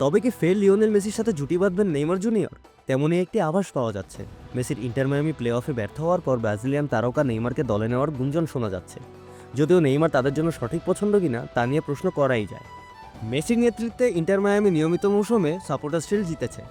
তবে কি ফের লিওনেল মেসির সাথে জুটি বাঁধবেন নেইমার জুনিয়র? তেমনই একটি আভাস পাওয়া যাচ্ছে। মেসির ইন্টার মায়ামি প্লে অফে ব্যর্থ হওয়ার পর ব্রাজিলিয়ান তারকা নেইমারকে দলে নেওয়ার গুঞ্জন শোনা যাচ্ছে। যদিও নেইমার তাদের জন্য সঠিক পছন্দ কিনা, তা নিয়ে প্রশ্ন করাই যায়। মেসির নেতৃত্বে ইন্টার মায়ামি নিয়মিত মৌসুমে সাপোর্টার শিল্ড জিতেছে।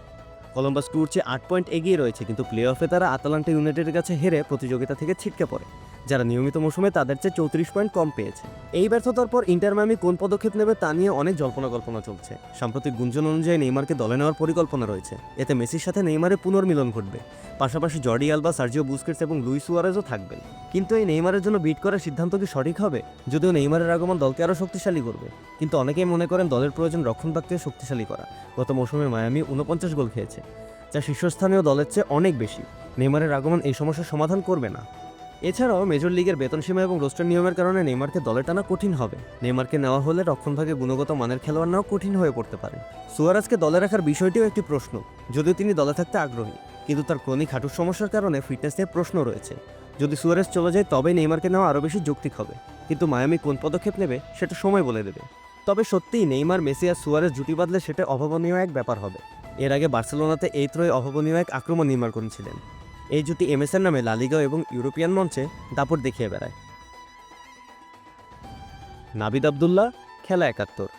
কলম্বাস টুর চেয়ে আট পয়েন্ট এগিয়ে রয়েছে, কিন্তু প্লে অফে তারা আতালান্টা ইউনাইটেডের কাছে হেরে প্রতিযোগিতা থেকে ছিটকে পড়ে। যারা নিয়মিত মৌসুমে তাদের চেয়ে চৌত্রিশ পয়েন্ট কম পেয়েছে। এই ব্যর্থতার পর ইন্টার মায়ামি কোন পদক্ষেপ নেবে তা নিয়ে অনেক জল্পনা কল্পনা চলছে। সাম্প্রতিক গুঞ্জন অনুযায়ী নেইমারকে দলে নেওয়ার পরিকল্পনা রয়েছে। এতে মেসির সাথে নেইমারের পুনর্মিলন ঘটবে। পাশাপাশি জর্ডি আলবা, সার্জিও বুস্কেটস এবং লুইস সুয়ারেজও থাকবেন। কিন্তু এই নেইমারের জন্য বিট করার সিদ্ধান্ত কি সঠিক হবে? যদিও নেইমারের আগমন দলকে আরও শক্তিশালী করবে। কিন্তু অনেকেই মনে করেন দলের প্রয়োজন রক্ষণ রক্ষণভাগকে শক্তিশালী করা। গত মৌসুমে মায়ামি উনপঞ্চাশ গোল খেয়েছে, যা শীর্ষস্থানীয় দলের চেয়ে অনেক বেশি। নেইমারের আগমন এই সমস্যার সমাধান করবে না। এছাড়াও মেজর লিগের বেতন সীমা এবং রোস্টার নিয়মের কারণে নেইমারকে দলে টানা কঠিন হবে। নেইমারকে নেওয়া হলে রক্ষণভাগে গুণগত মানের খেলোয়াড় নেওয়া কঠিন হয়ে পড়তে পারে। সুয়ারাজকে দলে রাখার বিষয়টিও একটি প্রশ্ন, যদিও তিনি দলে থাকতে আগ্রহী। কিন্তু তার ক্রনিক হাঁটুর সমস্যার কারণে ফিটনেস নিয়ে প্রশ্ন রয়েছে। যদি সুয়ারেজ চলে যায় তবে নেইমারকে নেওয়া আরও বেশি যৌক্তিক হবে। কিন্তু মায়ামি কোন পদক্ষেপ নেবে, সেটা সময় বলে দেবে। তবে সত্যিই নেইমার, মেসি আর সুয়ারেজ জুটি বাঁধলে সেটা অভাবনীয় এক ব্যাপার হবে। এর আগে বার্সেলোনাতে এই ত্রয় অভাবনীয় এক আক্রমণ নির্মাণ করেছিলেন। এই জুটি এমএসএর নামে লালিগাঁও এবং ইউরোপিয়ান মঞ্চে দাপট দেখিয়ে বেড়ায়। নাবিদ আবদুল্লাহ, খেলা একাত্তর।